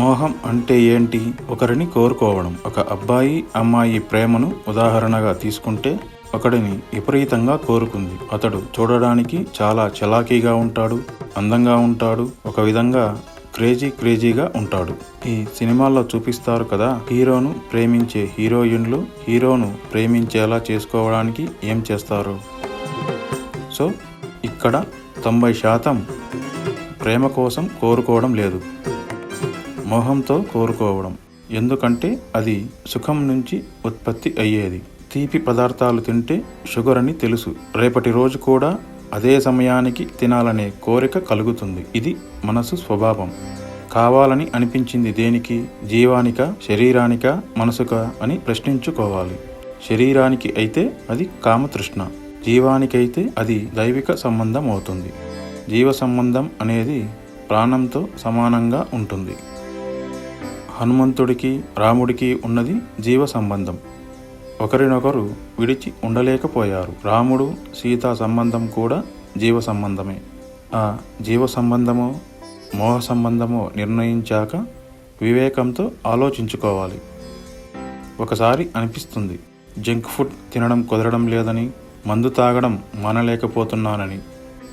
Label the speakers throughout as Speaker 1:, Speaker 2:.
Speaker 1: మోహం అంటే ఏంటి? ఒకరిని కోరుకోవడం ఒక అబ్బాయి అమ్మాయి ప్రేమను ఉదాహరణగా తీసుకుంటే ఒకడిని విపరీతంగా కోరుకుంది. అతడు చూడడానికి చాలా చలాకీగా ఉంటాడు అందంగా ఉంటాడు ఒక విధంగా క్రేజీ క్రేజీగా ఉంటాడు. ఈ సినిమాల్లో చూపిస్తారు కదా హీరోను ప్రేమించే హీరోయిన్లు హీరోను ప్రేమించేలా చేసుకోవడానికి ఏం చేస్తారు? సో ఇక్కడ తొంభై శాతం ప్రేమ కోసం కోరుకోవడం లేదు. మోహంతో కోరుకోవడం. ఎందుకంటే అది సుఖం నుంచి ఉత్పత్తి అయ్యేది. తీపి పదార్థాలు తింటే షుగర్ అని తెలుసు. రేపటి రోజు కూడా అదే సమయానికి తినాలనే కోరిక కలుగుతుంది. ఇది మనసు స్వభావం. కావాలని అనిపించింది దేనికి? జీవానిక? శరీరానిక? మనసుక? అని ప్రశ్నించుకోవాలి. శరీరానికి అయితే అది కామతృష్ణ. జీవానికైతే అది దైవిక సంబంధం అవుతుంది జీవ సంబంధం అనేది ప్రాణంతో సమానంగా ఉంటుంది. హనుమంతుడికి రాముడికి ఉన్నది జీవ సంబంధం. ఒకరినొకరు విడిచి ఉండలేకపోయారు. రాముడు సీతా సంబంధం కూడా జీవ సంబంధమే. ఆ జీవ సంబంధమో మోహ సంబంధమో నిర్ణయించాక వివేకంతో ఆలోచించుకోవాలి. ఒకసారి అనిపిస్తుంది జంక్ ఫుడ్ తినడం కుదరడం లేదని మందు తాగడం మానలేకపోతున్నానని.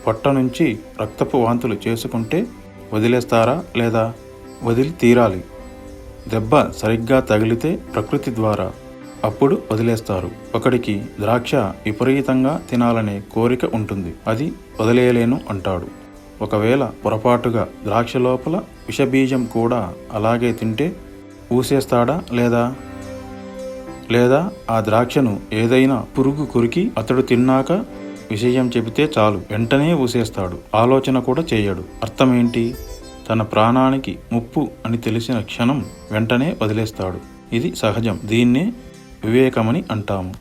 Speaker 1: పొట్ట నుంచి రక్తపు వాంతులు చేసుకుంటే వదిలేస్తారా లేదా? వదిలి తీరాలి. దెబ్బ సరిగ్గా తగిలితే ప్రకృతి ద్వారా అప్పుడు వదిలేస్తారు. ఒకడికి ద్రాక్ష విపరీతంగా తినాలనే కోరిక ఉంటుంది. అది వదిలేయలేను అంటాడు. ఒకవేళ పొరపాటుగా ద్రాక్ష లోపల విషబీజం కూడా అలాగే తింటే ఊసేస్తాడా లేదా? లేదా ఆ ద్రాక్షను ఏదైనా పురుగు కొరికి అతడు తిన్నాక విషయం చెబితే చాలు వెంటనే ఊసేస్తాడు. ఆలోచన కూడా చేయడు. అర్థమేంటి? తన ప్రాణానికి ముప్పు అని తెలిసిన క్షణం వెంటనే వదిలేస్తాడు. ఇది సహజం. దీన్నే వివేకమని అంటాము.